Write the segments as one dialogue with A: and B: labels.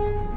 A: thank you.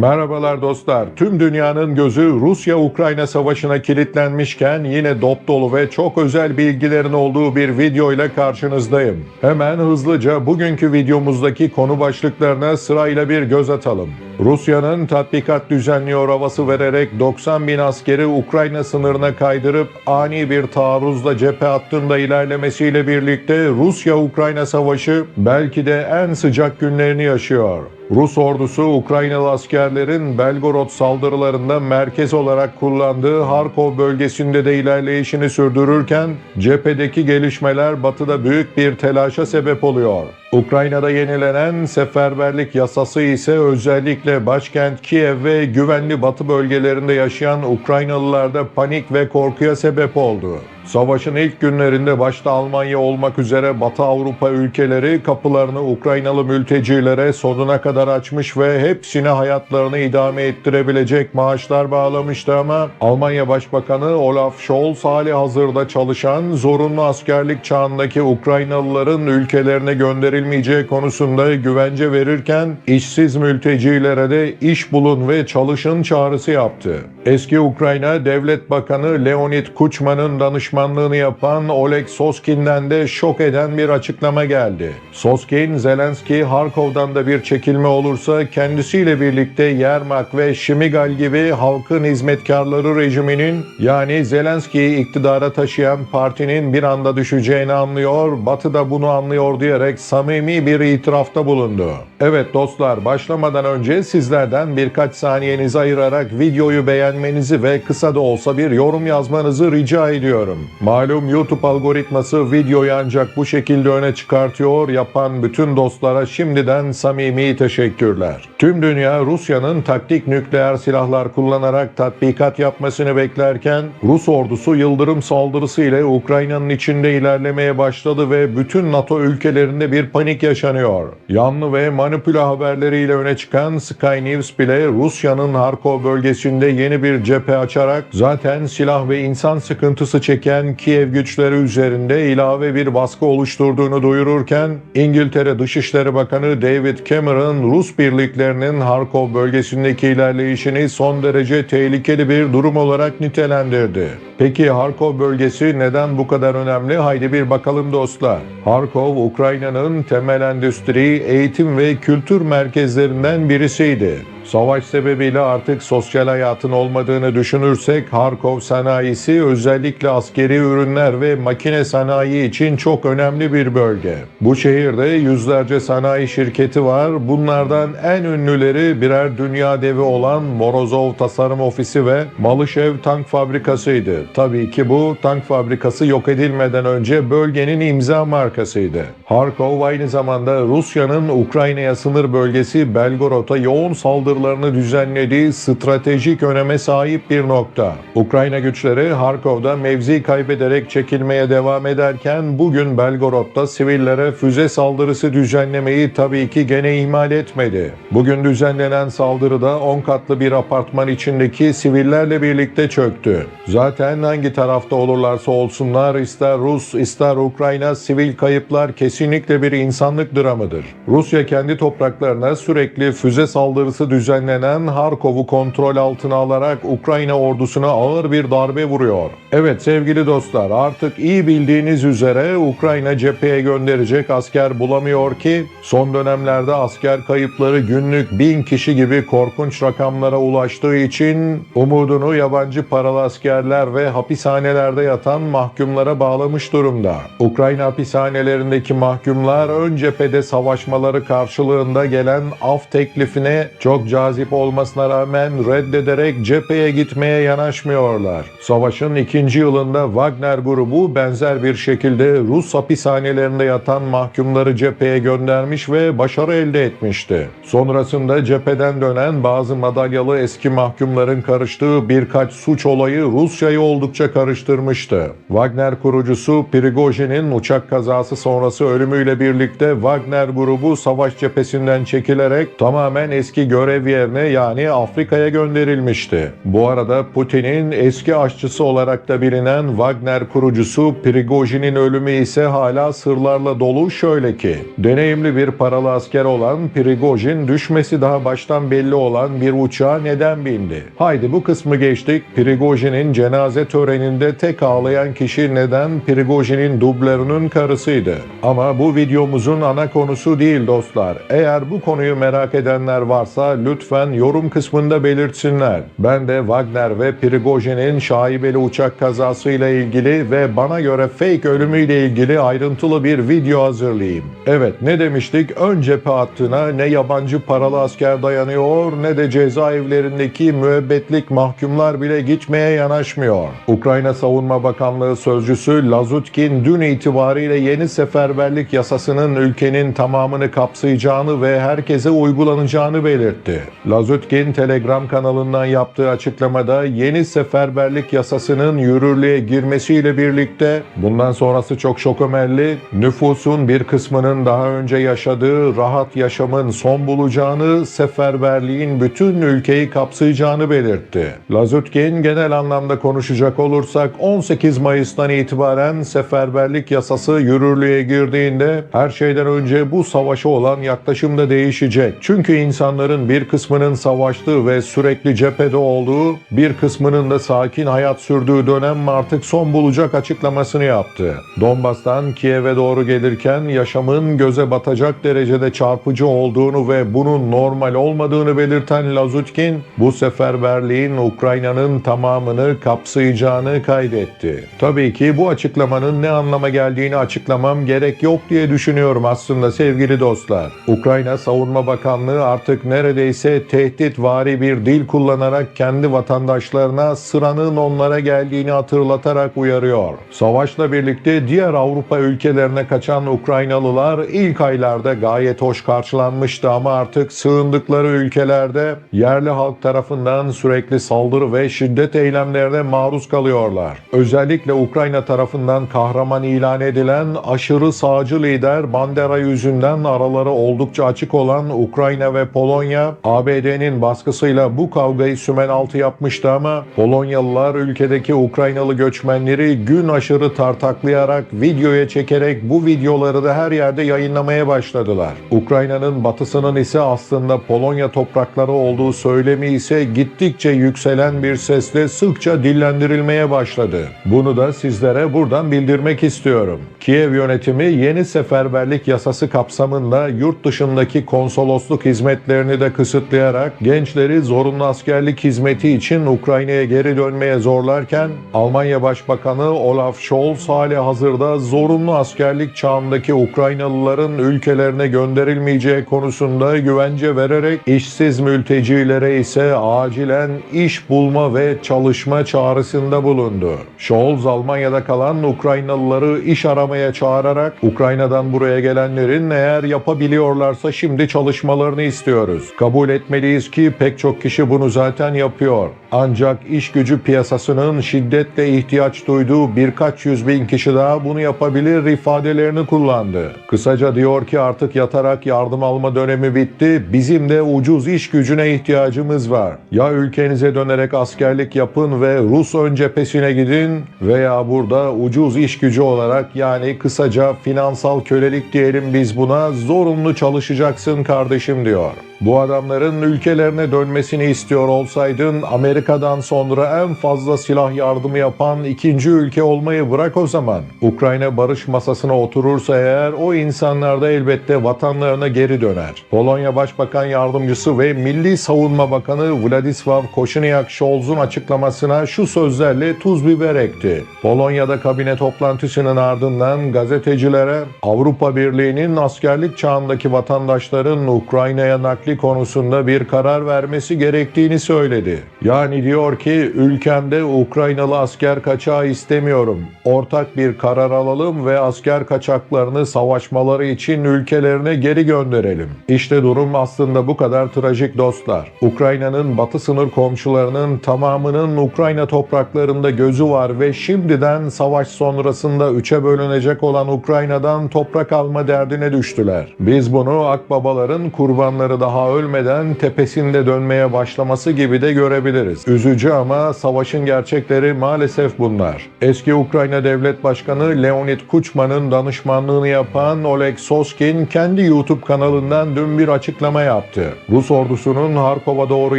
A: Merhabalar dostlar. Tüm dünyanın gözü Rusya-Ukrayna savaşına kilitlenmişken yine dop dolu ve çok özel bilgilerin olduğu bir video ile karşınızdayım. Hemen hızlıca bugünkü videomuzdaki konu başlıklarına sırayla bir göz atalım. Rusya'nın tatbikat düzenliyor havası vererek 90 bin askeri Ukrayna sınırına kaydırıp ani bir taarruzla cephe hattında ilerlemesiyle birlikte Rusya-Ukrayna savaşı belki de en sıcak günlerini yaşıyor. Rus ordusu Ukraynalı askerlerin Belgorod saldırılarında merkez olarak kullandığı Harkov bölgesinde de ilerleyişini sürdürürken cephedeki gelişmeler batıda büyük bir telaşa sebep oluyor. Ukrayna'da yenilenen seferberlik yasası ise özellikle başkent Kiev ve güvenli batı bölgelerinde yaşayan Ukraynalılarda panik ve korkuya sebep oldu. Savaşın ilk günlerinde başta Almanya olmak üzere Batı Avrupa ülkeleri kapılarını Ukraynalı mültecilere sonuna kadar açmış ve hepsine hayatlarını idame ettirebilecek maaşlar bağlamıştı ama Almanya Başbakanı Olaf Scholz hali hazırda çalışan zorunlu askerlik çağındaki Ukraynalıların ülkelerine gönderilmeyeceği konusunda güvence verirken işsiz mültecilere de iş bulun ve çalışın çağrısı yaptı. Eski Ukrayna Devlet Bakanı Leonid Kuchma'nın danışmanlığını yapan Oleg Soskin'den de şok eden bir açıklama geldi. Soskin, Zelenski Harkov'dan da bir çekilme olursa kendisiyle birlikte Yermak ve Şimigal gibi halkın hizmetkarları rejiminin yani Zelenski'yi iktidara taşıyan partinin bir anda düşeceğini anlıyor, Batı da bunu anlıyor diyerek samimi bir itirafta bulundu. Evet dostlar başlamadan önce sizlerden birkaç saniyenizi ayırarak videoyu beğenmenizi ve kısa da olsa bir yorum yazmanızı rica ediyorum. Malum YouTube algoritması videoyu ancak bu şekilde öne çıkartıyor, yapan bütün dostlara şimdiden samimi teşekkürler. Tüm dünya Rusya'nın taktik nükleer silahlar kullanarak tatbikat yapmasını beklerken Rus ordusu yıldırım saldırısı ile Ukrayna'nın içinde ilerlemeye başladı ve bütün NATO ülkelerinde bir panik yaşanıyor. Yanlı ve manipüle haberleriyle öne çıkan Sky News bile Rusya'nın Harkov bölgesinde yeni bir cephe açarak zaten silah ve insan sıkıntısı çeken Kiev güçleri üzerinde ilave bir baskı oluşturduğunu duyururken İngiltere Dışişleri Bakanı David Cameron Rus birliklerinin Harkov bölgesindeki ilerleyişini son derece tehlikeli bir durum olarak nitelendirdi. Peki Harkov bölgesi neden bu kadar önemli? Haydi bir bakalım dostlar. Harkov, Ukrayna'nın temel endüstri, eğitim ve kültür merkezlerinden birisiydi. Savaş sebebiyle artık sosyal hayatın olmadığını düşünürsek Harkov sanayisi özellikle askeri ürünler ve makine sanayi için çok önemli bir bölge. Bu şehirde yüzlerce sanayi şirketi var. Bunlardan en ünlüleri birer dünya devi olan Morozov Tasarım Ofisi ve Malışev Tank Fabrikası'ydı. Tabii ki bu tank fabrikası yok edilmeden önce bölgenin imza markasıydı. Harkov aynı zamanda Rusya'nın Ukrayna'ya sınır bölgesi Belgorod'a yoğun saldırılarını düzenlediği stratejik öneme sahip bir nokta. Ukrayna güçleri Harkov'da mevzi kaybederek çekilmeye devam ederken bugün Belgorod'da sivillere füze saldırısı düzenlemeyi tabii ki gene ihmal etmedi. Bugün düzenlenen saldırıda 10 katlı bir apartman içindeki sivillerle birlikte çöktü. Zaten hangi tarafta olurlarsa olsunlar ister Rus ister Ukrayna sivil kayıplar kesinlikle bir insanlık dramıdır. Rusya kendi topraklarına sürekli füze saldırısı düzenlenen Harkov'u kontrol altına alarak Ukrayna ordusuna ağır bir darbe vuruyor. Evet sevgili dostlar artık iyi bildiğiniz üzere Ukrayna cepheye gönderecek asker bulamıyor ki son dönemlerde asker kayıpları günlük bin kişi gibi korkunç rakamlara ulaştığı için umudunu yabancı paralı askerler ve hapishanelerde yatan mahkumlara bağlamış durumda. Ukrayna hapishanelerindeki mahkumlar ön cephede savaşmaları karşılığında gelen af teklifine çok cazip olmasına rağmen reddederek cepheye gitmeye yanaşmıyorlar. Savaşın ikinci yılında Wagner grubu benzer bir şekilde Rus hapishanelerinde yatan mahkumları cepheye göndermiş ve başarı elde etmişti. Sonrasında cepheden dönen bazı madalyalı eski mahkumların karıştığı birkaç suç olayı Rusya'yı oldukça karıştırmıştı. Wagner kurucusu Prigojin'in uçak kazası sonrası ölümüyle birlikte Wagner grubu savaş cephesinden çekilerek tamamen eski görev yerine yani Afrika'ya gönderilmişti. Bu arada Putin'in eski aşçısı olarak da bilinen Wagner kurucusu Prigojin'in ölümü ise hala sırlarla dolu şöyle ki, deneyimli bir paralı asker olan Prigojin düşmesi daha baştan belli olan bir uçağa neden bindi? Haydi bu kısmı geçtik. Prigojin'in cenaze töreninde tek ağlayan kişi neden Prigojin'in dublörünün karısıydı? Ama bu videomuzun ana konusu değil dostlar. Eğer bu konuyu merak edenler varsa lütfen yorum kısmında belirtsinler. Ben de Wagner ve Prigojin'in şaibeli uçak kazasıyla ilgili ve bana göre fake ölümüyle ilgili ayrıntılı bir video hazırlayayım. Evet ne demiştik? Ön cephe hattına ne yabancı paralı asker dayanıyor ne de cezaevlerindeki müebbetlik mahkumlar bile gitmeye yanaşmıyor. Ukrayna Savunma Bakanlığı sözcüsü Lazutkin dün itibariyle yeni seferberlik yasasının ülkenin tamamını kapsayacağını ve herkese uygulanacağını belirtti. Lazutkin Telegram kanalından yaptığı açıklamada yeni seferberlik yasasının yürürlüğe girmesiyle birlikte bundan sonrası çok şok ömerli, nüfusun bir kısmının daha önce yaşadığı rahat yaşamın son bulacağını, seferberliğin bütün ülkeyi kapsayacağını belirtti. Lazutkin genel anlamda konuşacak olursak 18 Mayıs'tan itibaren seferberlik yasası yürürlüğe girdiğinde her şeyden önce bu savaşa olan yaklaşım da değişecek. Çünkü insanların bir kısmının savaştığı ve sürekli cephede olduğu, bir kısmının da sakin hayat sürdüğü dönem artık son bulacak açıklamasını yaptı. Donbas'tan Kiev'e doğru gelirken yaşamın göze batacak derecede çarpıcı olduğunu ve bunun normal olmadığını belirten Lazutkin, bu seferberliğin Ukrayna'nın tamamını kapsayacağını kaydetti. Tabii ki bu açıklamanın ne anlama geldiğini açıklamam gerek yok diye düşünüyorum aslında sevgili dostlar. Ukrayna Savunma Bakanlığı artık neredeyse tehditvari bir dil kullanarak kendi vatandaşlarına sıranın onlara geldiğini hatırlatarak uyarıyor. Savaşla birlikte diğer Avrupa ülkelerine kaçan Ukraynalılar ilk aylarda gayet hoş karşılanmıştı ama artık sığındıkları ülkelerde yerli halk tarafından sürekli saldırı ve şiddet eylemlerine maruz kalıyorlar. Özellikle Ukrayna tarafından kahraman ilan edilen aşırı sağcı lider Bandera yüzünden araları oldukça açık olan Ukrayna ve Polonya, ABD'nin baskısıyla bu kavgayı sümen altı yapmıştı ama Polonyalılar ülkedeki Ukraynalı göçmenleri gün aşırı tartaklayarak videoya çekerek bu videoları da her yerde yayınlamaya başladılar. Ukrayna'nın batısının ise aslında Polonya toprakları olduğu söylemi ise gittikçe yükselen bir sesle sıkça dillendirilmeye başladı. Bunu da sizlere buradan bildirmek istiyorum. Kiev yönetimi yeni seferberlik yasası kapsamında yurt dışındaki konsolosluk hizmetlerini de kısıtlayarak gençleri zorunlu askerlik hizmeti için Ukrayna'ya geri dönmeye zorlarken Almanya Başbakanı Olaf Scholz hali hazırda zorunlu askerlik çağındaki Ukraynalıların ülkelerine gönderilmeyeceği konusunda güvence vererek işsiz mültecilere ise acilen iş bulma ve çalışma çağrısında bulundu. Scholz Almanya'da kalan Ukraynalıları iş aramaya çağırarak Ukrayna'dan buraya gelenlerin eğer yapabiliyorlarsa şimdi çalışmalarını istiyoruz. Kabul etmeliyiz ki pek çok kişi bunu zaten yapıyor. Ancak iş gücü piyasasının şiddetle ihtiyaç duyduğu birkaç yüz bin kişi daha bunu yapabilir ifadelerini kullandı. Kısaca diyor ki artık yatarak yardım alma dönemi bitti. Bizim de ucuz iş gücüne ihtiyacımız var. Ya ülkenize dönerek askerlik yapın ve Rus ön cephesine gidin veya burada ucuz iş gücü olarak yani kısaca finansal kölelik diyelim biz buna zorunlu çalışacaksın kardeşim diyor. Bu adamların ülkelerine dönmesini istiyor olsaydın Amerika'dan sonra en fazla silah yardımı yapan ikinci ülke olmayı bırak o zaman. Ukrayna barış masasına oturursa eğer o insanlar da elbette vatanlarına geri döner. Polonya Başbakan Yardımcısı ve Milli Savunma Bakanı Władysław Kośniak-Scholz'un açıklamasına şu sözlerle tuz biber ekti. Polonya'da kabine toplantısının ardından gazetecilere Avrupa Birliği'nin askerlik çağındaki vatandaşların Ukrayna'ya nakli konusunda bir karar vermesi gerektiğini söyledi. Yani Zelensky diyor ki ülkemde Ukraynalı asker kaçağı istemiyorum. Ortak bir karar alalım ve asker kaçaklarını savaşmaları için ülkelerine geri gönderelim. İşte durum aslında bu kadar trajik dostlar. Ukrayna'nın batı sınır komşularının tamamının Ukrayna topraklarında gözü var ve şimdiden savaş sonrasında üçe bölünecek olan Ukrayna'dan toprak alma derdine düştüler. Biz bunu akbabaların kurbanları daha ölmeden tepesinde dönmeye başlaması gibi de görebiliriz. Üzücü ama savaşın gerçekleri maalesef bunlar. Eski Ukrayna Devlet Başkanı Leonid Kuchma'nın danışmanlığını yapan Oleg Soskin kendi YouTube kanalından dün bir açıklama yaptı. Rus ordusunun Harkov'a doğru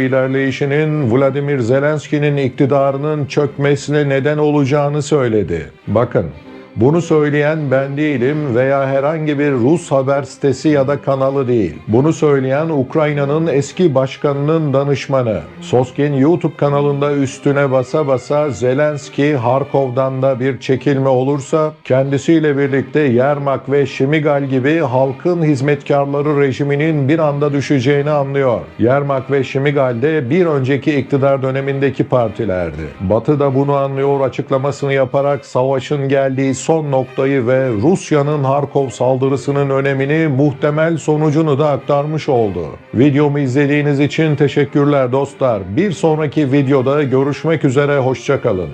A: ilerleyişinin Vladimir Zelenski'nin iktidarının çökmesine neden olacağını söyledi. Bakın bunu söyleyen ben değilim veya herhangi bir Rus haber sitesi ya da kanalı değil. Bunu söyleyen Ukrayna'nın eski başkanının danışmanı. Soskin YouTube kanalında üstüne basa basa Zelenski Harkov'dan da bir çekilme olursa kendisiyle birlikte Yermak ve Şimigal gibi halkın hizmetkarları rejiminin bir anda düşeceğini anlıyor. Yermak ve Şimigal de bir önceki iktidar dönemindeki partilerdi. Batı da bunu anlıyor açıklamasını yaparak savaşın geldiği son noktayı ve Rusya'nın Harkov saldırısının önemini muhtemel sonucunu da aktarmış oldu. Videomu izlediğiniz için teşekkürler dostlar. Bir sonraki videoda görüşmek üzere hoşçakalın.